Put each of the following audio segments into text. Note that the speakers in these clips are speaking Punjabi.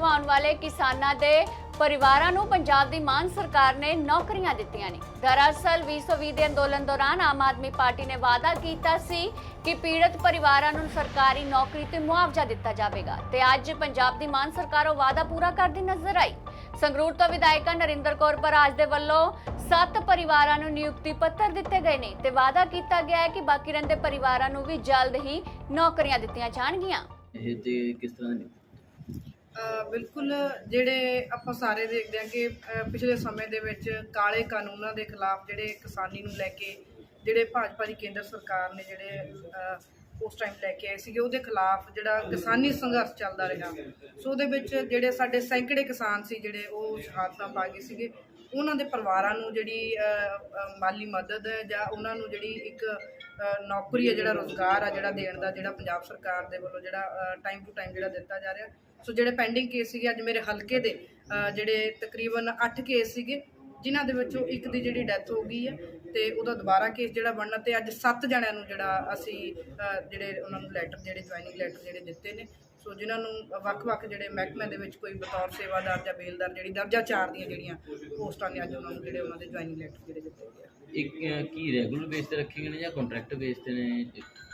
ਗਵਾਉਣ ਵਾਲੇ ਕਿਸਾਨਾਂ ਦੇ ਪਰਿਵਾਰਾਂ ਨੂੰ ਪੰਜਾਬ ਦੀ ਮਾਨ ਸਰਕਾਰ ਨੇ ਨੌਕਰੀਆਂ ਦਿੱਤੀਆਂ ਨੇ। ਦਰਅਸਲ 2020 ਦੇ ਅੰਦੋਲਨ ਦੌਰਾਨ ਆਮ ਆਦਮੀ ਪਾਰਟੀ ਨੇ ਵਾਅਦਾ ਕੀਤਾ ਸੀ ਕਿ ਪੀੜਤ ਪਰਿਵਾਰਾਂ ਨੂੰ ਸਰਕਾਰੀ ਨੌਕਰੀ ਤੇ ਮੁਆਵਜ਼ਾ ਦਿੱਤਾ ਜਾਵੇਗਾ ਤੇ ਅੱਜ ਪੰਜਾਬ ਦੀ ਮਾਨ ਸਰਕਾਰ ਉਹ ਵਾਅਦਾ ਪੂਰਾ ਕਰਦੀ ਨਜ਼ਰ ਆਈ। ਸੰਗਰੂਰ ਤੋਂ ਵਿਧਾਇਕਾ ਨਰਿੰਦਰ ਕੌਰ ਬਰਾਜ ਦੇ ਵੱਲੋਂ ਸੱਤ ਪਰਿਵਾਰਾਂ ਨੂੰ ਨਿਯੁਕਤੀ ਪੱਤਰ ਦਿੱਤੇ ਗਏ ਨੇ ਤੇ ਵਾਅਦਾ ਕੀਤਾ ਗਿਆ ਹੈ ਕਿ ਬਾਕੀ ਰਹਿੰਦੇ ਪਰਿਵਾਰਾਂ ਨੂੰ ਵੀ ਜਲਦ ਹੀ ਨੌਕਰੀਆਂ ਦਿੱਤੀਆਂ ਜਾਣਗੀਆਂ। ਇਹ ਤੇ ਕਿਸ ਤਰ੍ਹਾਂ ਬਿਲਕੁਲ ਜਿਹੜੇ ਆਪਾਂ ਸਾਰੇ ਦੇਖਦੇ ਹਾਂ ਕਿ ਪਿਛਲੇ ਸਮੇਂ ਦੇ ਵਿੱਚ ਕਾਲੇ ਕਾਨੂੰਨਾਂ ਦੇ ਖਿਲਾਫ ਜਿਹੜੇ ਕਿਸਾਨੀ ਨੂੰ ਲੈ ਕੇ, ਜਿਹੜੇ ਭਾਜਪਾ ਦੀ ਕੇਂਦਰ ਸਰਕਾਰ ਨੇ ਜਿਹੜੇ ਉਸ ਟਾਈਮ ਲੈ ਕੇ ਆਏ ਸੀਗੇ, ਉਹਦੇ ਖਿਲਾਫ ਜਿਹੜਾ ਕਿਸਾਨੀ ਸੰਘਰਸ਼ ਚੱਲਦਾ ਰਿਹਾ। ਸੋ ਉਹਦੇ ਵਿੱਚ ਜਿਹੜੇ ਸਾਡੇ ਸੈਂਕੜੇ ਕਿਸਾਨ ਸੀ ਜਿਹੜੇ ਉਹ ਸ਼ਹਾਦਤਾਂ ਪਾ ਗਏ ਸੀਗੇ। ਉਹਨਾਂ ਦੇ ਪਰਿਵਾਰਾਂ ਨੂੰ ਜਿਹੜੀ ਮਾਲੀ ਮਦਦ ਜਾਂ ਉਹਨਾਂ ਨੂੰ ਜਿਹੜੀ ਇੱਕ ਨੌਕਰੀ ਹੈ, ਜਿਹੜਾ ਰੋਜ਼ਗਾਰ ਆ ਜਿਹੜਾ ਦੇਣ ਦਾ, ਜਿਹੜਾ ਪੰਜਾਬ ਸਰਕਾਰ ਦੇ ਵੱਲੋਂ ਜਿਹੜਾ ਟਾਈਮ ਟੂ ਟਾਈਮ ਜਿਹੜਾ ਦਿੱਤਾ ਜਾ ਰਿਹਾ ਸੋ ਜਿਹੜੇ ਪੈਂਡਿੰਗ ਕੇਸ ਸੀਗੇ ਅੱਜ ਮੇਰੇ ਹਲਕੇ ਦੇ ਜਿਹੜੇ ਤਕਰੀਬਨ 8 ਕੇਸ ਸੀਗੇ, ਜਿਨ੍ਹਾਂ ਦੇ ਵਿੱਚੋਂ ਇੱਕ ਦੀ ਜਿਹੜੀ ਡੈਥ ਹੋ ਗਈ ਹੈ ਤੇ ਉਹਦਾ ਦੁਬਾਰਾ ਕੇਸ ਜਿਹੜਾ ਬਣਨਾ ਤੇ ਅੱਜ 7 ਜਣਿਆਂ ਨੂੰ ਜਿਹੜਾ ਅਸੀਂ ਜਿਹੜੇ ਉਹਨਾਂ ਨੂੰ ਲੈਟਰ ਜਿਹੜੇ ਜੁਆਇਨਿੰਗ ਲੈਟਰ ਜਿਹੜੇ ਦਿੱਤੇ ਨੇ ਸੋ ਜਿਨ੍ਹਾਂ ਨੂੰ ਵੱਖ-ਵੱਖ ਜਿਹੜੇ ਮਹਿਕਮੇ ਦੇ ਵਿੱਚ ਕੋਈ ਬਤੌਰ ਸੇਵਾਦਾਰ ਜਾਂ ਬੇਲਦਾਰ ਜਿਹੜੀ ਦਰਜਾ 4 ਦੀਆਂ ਜਿਹੜੀਆਂ ਪੋਸਟਾਂ ਨੇ ਅੱਜ ਉਹਨਾਂ ਨੂੰ ਜਿਹੜੇ ਉਹਨਾਂ ਦੇ ਜੁਆਇਨਿੰਗ ਲੈਟਰ ਜਿਹੜੇ ਦਿੱਤੇ ਗਏ ਆ। ਇੱਕ ਕੀ ਰੈਗੂਲਰ ਬੇਸ ਤੇ ਰੱਖੇ ਗਏ ਨੇ ਜਾਂ ਕੰਟਰੈਕਟ ਬੇਸ ਤੇ ਨੇ?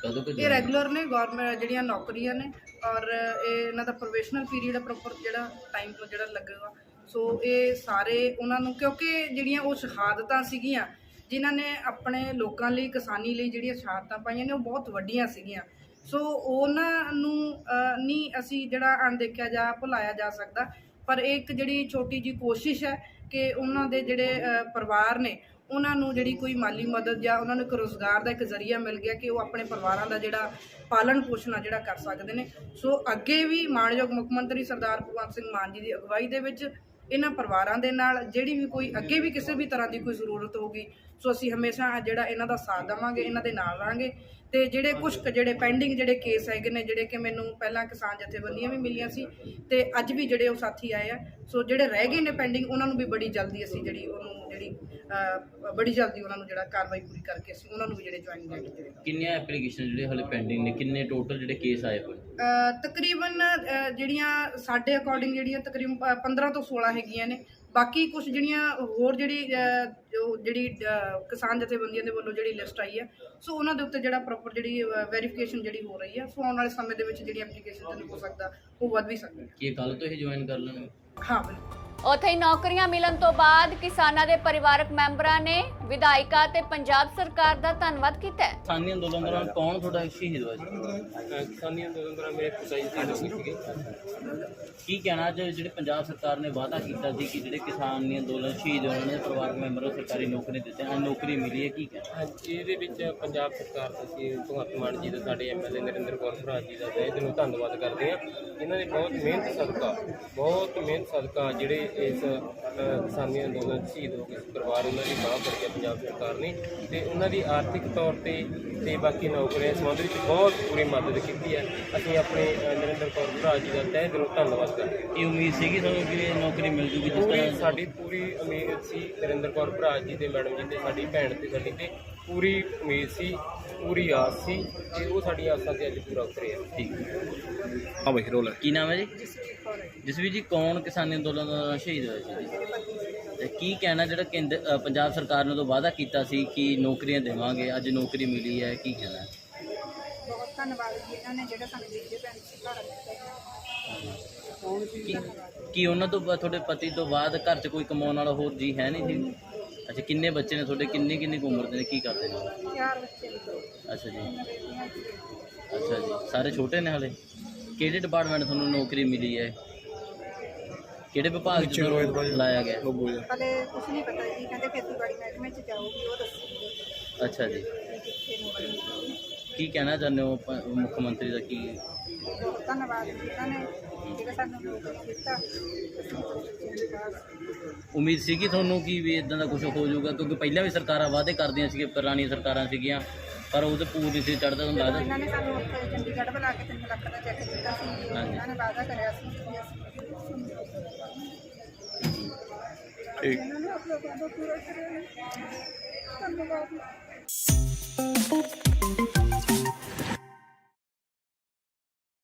ਕਦੋਂ ਕੁ ਇਹ ਰੈਗੂਲਰ ਨੇ ਗਵਰਨਮੈਂਟ ਜਿਹੜੀਆਂ ਨੌਕਰੀਆਂ ਨੇ ਔਰ ਇਹ ਇਹਨਾਂ ਦਾ ਪ੍ਰੋਫੈਸ਼ਨਲ ਪੀਰੀਅਡ ਪ੍ਰੋਪਰ ਜਿਹੜਾ ਟਾਈਮ ਤੋਂ ਜਿਹੜਾ ਲੱਗੇਗਾ ਸੋ ਇਹ ਸਾਰੇ ਉਹਨਾਂ ਨੂੰ ਕਿਉਂਕਿ ਜਿਹੜੀਆਂ ਉਹ ਸ਼ਹਾਦਤਾਂ ਸੀਗੀਆਂ ਜਿਨ੍ਹਾਂ ਨੇ ਆਪਣੇ ਲੋਕਾਂ ਲਈ ਕਿਸਾਨੀ ਲਈ ਜਿਹੜੀਆਂ ਸ਼ਹਾਦਤਾਂ ਪਾਈਆਂ ਨੇ ਉਹ ਬਹੁਤ ਵੱਡੀਆਂ ਸੀਗੀਆਂ। ਸੋ ਉਹਨਾਂ ਨੂੰ ਨਹੀਂ ਅਸੀਂ ਜਿਹੜਾ ਅਣਦੇਖਿਆ ਜਾ ਭੁਲਾਇਆ ਜਾ ਸਕਦਾ। ਪਰ ਇਹ ਇੱਕ ਜਿਹੜੀ ਛੋਟੀ ਜੀ ਕੋਸ਼ਿਸ਼ ਹੈ ਕਿ ਉਹਨਾਂ ਦੇ ਜਿਹੜੇ ਪਰਿਵਾਰ ਨੇ, ਉਹਨਾਂ ਨੂੰ ਜਿਹੜੀ ਕੋਈ ਮਾਲੀ ਮਦਦ ਜਾਂ ਉਹਨਾਂ ਨੂੰ ਇੱਕ ਰੋਜ਼ਗਾਰ ਦਾ ਇੱਕ ਜ਼ਰੀਆ ਮਿਲ ਗਿਆ ਕਿ ਉਹ ਆਪਣੇ ਪਰਿਵਾਰਾਂ ਦਾ ਜਿਹੜਾ ਪਾਲਣ ਪੋਸ਼ਣ ਆ ਜਿਹੜਾ ਕਰ ਸਕਦੇ ਨੇ। ਸੋ ਅੱਗੇ ਵੀ ਮਾਣਯੋਗ ਮੁੱਖ ਮੰਤਰੀ ਸਰਦਾਰ ਭਗਵੰਤ ਸਿੰਘ ਮਾਨ ਜੀ ਦੀ ਅਗਵਾਈ ਦੇ ਵਿੱਚ ਇਹਨਾਂ ਪਰਿਵਾਰਾਂ ਦੇ ਨਾਲ, ਜਿਹੜੀ ਵੀ ਕੋਈ ਅੱਗੇ ਵੀ ਕਿਸੇ ਵੀ ਤਰ੍ਹਾਂ ਦੀ ਕੋਈ ਜ਼ਰੂਰਤ ਹੋਊਗੀ, ਸੋ ਅਸੀਂ ਹਮੇਸ਼ਾ ਜਿਹੜਾ ਇਹਨਾਂ ਦਾ ਸਾਥ ਦੇਵਾਂਗੇ, ਇਹਨਾਂ ਦੇ ਨਾਲ ਰਹਾਂਗੇ। ਤੇ ਜਿਹੜੇ ਕੁਝ ਜਿਹੜੇ ਪੈਂਡਿੰਗ ਜਿਹੜੇ ਕੇਸ ਹੈਗੇ ਨੇ, ਜਿਹੜੇ ਕਿ ਮੈਨੂੰ ਪਹਿਲਾਂ ਕਿਸਾਨ ਜਥੇਬੰਦੀਆਂ ਵੀ ਮਿਲੀਆਂ ਸੀ, ਤੇ ਅੱਜ ਵੀ ਜਿਹੜੇ ਉਹ ਸਾਥੀ ਆਏ ਆ। ਸੋ ਜਿਹੜੇ ਰਹਿ ਗਏ ਨੇ ਪੈਂਡਿੰਗ ਉਹਨਾਂ ਨੂੰ ਵੀ ਬੜੀ ਜਲਦੀ ਅਸੀਂ ਜਿਹੜੀ ਉਹਨੂੰ ਜਿਹੜੀ ਬੜੀ ਜਲਦੀ ਉਹਨਾਂ ਨੂੰ ਜਿਹੜਾ ਕਾਰਵਾਈ ਪੂਰੀ ਕਰਕੇ ਅਸੀਂ ਉਹਨਾਂ ਨੂੰ ਵੀ ਜਿਹੜੇ ਜੁਆਇਨ ਕਰ ਕਿੰਨੀਆਂ ਐਪਲੀਕੇਸ਼ਨ ਜਿਹੜੇ ਹਲੇ ਪੈਂਡਿੰਗ ਨੇ? ਕਿੰਨੇ ਟੋਟਲ ਜਿਹੜੇ ਕੇਸ ਆਏ ਹੋਏ ਤਕਰੀਬਨ ਜਿਹੜੀਆਂ ਸਾਡੇ ਅਕੋਰਡਿੰਗ ਜਿਹੜੀਆਂ ਤਕਰੀਬਨ ਪ- 15 ਤੋਂ 16 ਹੈਗੀਆਂ ਨੇ। ਬਾਕੀ ਕੁਝ ਜਿਹੜੀਆਂ ਹੋਰ ਜਿਹੜੀ ਜਿਹੜੀ ਕਿਸਾਨ ਜਥੇਬੰਦੀਆਂ ਦੇ ਵੱਲੋਂ ਜਿਹੜੀ ਲਿਸਟ ਆਈ ਹੈ ਸੋ ਉਹਨਾਂ ਦੇ ਉੱਤੇ ਜਿਹੜਾ ਪ੍ਰੋਪਰ ਜਿਹੜੀ ਵੈਰੀਫਿਕੇਸ਼ਨ ਜਿਹੜੀ ਹੋ ਰਹੀ ਹੈ ਸੋ ਆਉਣ ਵਾਲੇ ਸਮੇਂ ਦੇ ਵਿੱਚ ਜਿਹੜੀ ਐਪਲੀਕੇਸ਼ਨ ਤੇ ਹੋ ਸਕਦਾ ਉਹ ਵੱਧ ਵੀ ਸਕਦੀ ਹੈ ਕੀ ਕੱਲ ਤੋਂ ਇਹ ਜੁਆਇਨ ਕਰ ਲੈਣਗੇ? ਹਾਂ ਬਿਲਕੁਲ। ਉੱਥੇ ਹੀ ਨੌਕਰੀਆਂ ਮਿਲਣ ਤੋਂ ਬਾਅਦ ਕਿਸਾਨਾਂ ਦੇ ਪਰਿਵਾਰਕ ਮੈਂਬਰਾਂ ਨੇ ਵਿਧਾਇਕਾ ਤੇ ਪੰਜਾਬ ਸਰਕਾਰ ਦਾ ਧੰਨਵਾਦ ਕੀਤਾ ਹੈ। ਕਿਸਾਨੀ ਅੰਦੋਲਨ ਦੌਰਾਨ ਕੌਣ ਤੁਹਾਡਾ ਸ਼ਹੀਦ ਹੋਇਆ ਸੀ? ਕਿਸਾਨੀ ਅੰਦੋਲਨ ਦੌਰਾਨ ਮੇਰੇ ਪਿਤਾ ਜੀ ਸਾਡੇ ਸੀਗੇ। ਕੀ ਕਹਿਣਾ ਜੋ ਜਿਹੜੇ ਪੰਜਾਬ ਸਰਕਾਰ ਨੇ ਵਾਅਦਾ ਕੀਤਾ ਸੀ ਕਿ ਜਿਹੜੇ ਕਿਸਾਨੀ ਅੰਦੋਲਨ ਸ਼ਹੀਦ ਹੋਣ ਦੇ ਪਰਿਵਾਰਕ ਮੈਂਬਰਾਂ ਨੂੰ ਸਰਕਾਰੀ ਨੌਕਰੀ ਦਿੱਤੇ ਅੱਜ ਨੌਕਰੀ ਮਿਲੀ ਹੈ ਕੀ ਕਹਿਣਾ? ਹਾਂਜੀ ਇਹਦੇ ਵਿੱਚ ਪੰਜਾਬ ਸਰਕਾਰ ਦਾ ਅਸੀਂ ਭਗਵੰਤ ਮਾਨ ਜੀ ਦਾ ਸਾਡੇ ਐਮਐਲਏ ਨਰਿੰਦਰ ਕੌਰ ਭਰਾ ਜੀ ਦਾ ਤਹਿ ਦਿਲੋਂ ਧੰਨਵਾਦ ਕਰਦੇ ਹਾਂ। ਇਹਨਾਂ ਨੇ ਬਹੁਤ ਮਿਹਨਤ ਸਦਕਾ ਬਹੁਤ ਮਿਹਨਤ ਸਦਕਾ ਜਿਹੜੇ ਇਸ ਕਿਸਾਨੀ ਅੰਦੋਲਨ ਸ਼ਹੀਦ ਹੋ ਗਏ ਪਰਿਵਾਰ ਉਹਨਾਂ ਦੀ ਬਾਹ ਫੜ ਪੰਜਾਬ ਸਰਕਾਰ ਨੇ ਤੇ ਉਹਨਾਂ ਦੀ ਆਰਥਿਕ ਤੌਰ ਤੇ ਤੇ ਬਾਕੀ ਨੌਕਰੀਆਂ ਸੰਬੰਧ ਵਿੱਚ ਬਹੁਤ ਪੂਰੀ ਮਦਦ ਕੀਤੀ ਹੈ। ਅਸੀਂ ਆਪਣੇ ਨਰਿੰਦਰ ਕੌਰ ਭਰਾ ਜੀ ਦਾ ਤਹਿ ਦਿਲੋਂ ਧੰਨਵਾਦ ਕਰਦੇ ਹਾਂ। ਇਹ ਉਮੀਦ ਸੀਗੀ ਤੁਹਾਨੂੰ ਕਿ ਇਹ ਨੌਕਰੀ ਮਿਲ ਜੂਗੀ ਜਿਸ ਤਰ੍ਹਾਂ? ਸਾਡੀ ਪੂਰੀ ਉਮੀਦ ਸੀ ਨਰਿੰਦਰ ਕੌਰ ਭਰਾ ਜੀ ਤੇ ਮੈਡਮ ਜੀ ਤੇ ਸਾਡੀ ਭੈਣ ਤੇ ਸਾਡੀ ਤੇ ਪੂਰੀ ਉਮੀਦ ਸੀ ਪੂਰੀ ਆਸ ਸੀ ਤੇ ਉਹ ਸਾਡੀ ਆਸਾਂ ਤੇ ਅੱਜ ਪੂਰਾ ਉਤਰਿਆ। ਠੀਕ। ਹਾਂ ਬਈ ਰੋਲ। ਕੀ ਨਾਮ ਹੈ ਜੀ? ਜਸਵੀਰ ਜੀ ਕੌਣ ਕਿਸਾਨੀ ਅੰਦੋਲਨ ਦੌਰਾਨ ਸ਼ਹੀਦ ਹੋਇਆ ਸੀ ਜੀ? ਤੇ ਕੀ ਕਹਿਣਾ ਜਿਹੜਾ ਕੇਂਦਰ ਅ, ਪੰਜਾਬ ਸਰਕਾਰ ਨੇ ਉਦੋਂ ਵਾਅਦਾ ਕੀਤਾ ਸੀ ਕਿ ਨੌਕਰੀਆਂ ਦੇਵਾਂਗੇ ਅੱਜ ਨੌਕਰੀ ਮਿਲੀ ਹੈ ਕੀ ਕਹਿਣਾ? ਹੈ? ਬਹੁਤ ਧੰਨਵਾਦ ਜੀ ਇਹਨਾਂ ਨੇ ਜਿਹੜਾ ਸਾਨੂੰ ਦਿੱਤੇ ਪੈਣ ਸੁਧਾਰ ਕੀ ਕੀ ਉਹਨਾਂ ਤੋਂ ਤੁਹਾਡੇ ਪਤੀ ਤੋਂ ਬਾਅਦ ਘਰ 'ਚ ਕੋਈ ਕਮਾਉਣ ਵਾਲਾ ਹੋਰ ਜੀ ਹੈ ਨਹੀਂ ਜੀ? ਅੱਛਾ ਕਿੰਨੇ ਬੱਚੇ ਨੇ ਤੁਹਾਡੇ? ਕਿੰਨੀ ਕਿੰਨੀ ਕੁ ਉਮਰ ਦੇ ਨੇ? ਕੀ ਕਰਦੇ ਨੇ? ਚਾਰ ਬੱਚੇ ਨੇ। ਅੱਛਾ ਜੀ। ਬੇਟੀਆਂ ਜੀ ਅੱਛਾ ਜੀ। ਸਾਰੇ ਛੋਟੇ ਨੇ ਹਲੇ? ਕਿਹੜੇ ਡਿਪਾਰਟਮੈਂਟ ਤੁਹਾਨੂੰ ਨੌਕਰੀ ਮਿਲੀ ਹੈ? ਕਿਹੜੇ ਵਿਭਾਗ 'ਚ ਤੁਹਾਨੂੰ ਲਾਇਆ ਗਿਆ? ਹਲੇ ਕੁਝ ਨਹੀਂ ਪਤਾ ਜੀ ਕਹਿੰਦੇ ਖੇਤੀਬਾੜੀ ਮਹਿਕਮੇ ਚ ਜਾਊਗੀ ਉਹ ਦੱਸੂਗੀ। ਅੱਛਾ ਜੀ। ਵੀ ਕਿੱਥੇ ਨੌਕਰੀ ਮਿਲੂਗੀ ਕੀ ਕਹਿਣਾ ਚਾਹੁੰਦੇ ਹੋ ਪ- ਮੁੱਖ ਮੰਤਰੀ ਦਾ ਕੀ? ਬਹੁਤ ਧੰਨਵਾਦ ਜੀ ਇਹਨਾਂ ਨੇ ਜਿਹੜਾ ਸਾਨੂੰ ਨੌਕਰੀ ਦਿੱਤਾ ਅਸੀਂ ਬੱਚਿਆਂ ਦੀ ਬਾਤ ਉਮੀਦ ਸੀਗੀ ਤੁਹਾਨੂੰ ਕਿ ਵੀ ਇਦਾਂ ਦਾ ਕੁਝ ਹੋ ਜਾਊਗਾ ਕਿਉਂਕਿ ਪਹਿਲਾਂ ਵੀ ਸਰਕਾਰਾਂ ਵਾਅਦੇ ਕਰਦੀਆਂ ਸੀਗੀਆਂ ਪੁਰਾਣੀਆਂ ਸਰਕਾਰਾਂ ਸੀਗੀਆਂ ਪਰ ਉਹ ਤੇ ਪੂਰੀ ਸੀ ਚੜਦਾ ਹੁੰਦਾ ਜਦੋਂ ਲੱਗਦਾ ਇਹਨਾਂ ਨੇ ਸਾਨੂੰ ਉੱਥੇ ਚੰਡੀਗੜ੍ਹ ਬੁਲਾ ਕੇ 3 ਲੱਖ ਦਾ ਚੈੱਕ ਦਿੱਤਾ ਸੀ। ਹਾਂਜੀ। ਇਹਨਾਂ ਨੇ ਵਾਅਦਾ ਕਰਿਆ ਸੀ ਕਿ ਅਸੀਂ ਠੀਕ ਇਹਨਾਂ ਨੇ ਆਪਣਾ ਵਾਅਦਾ ਪੂਰਾ ਕਰਿਆ ਧੰਨਵਾਦ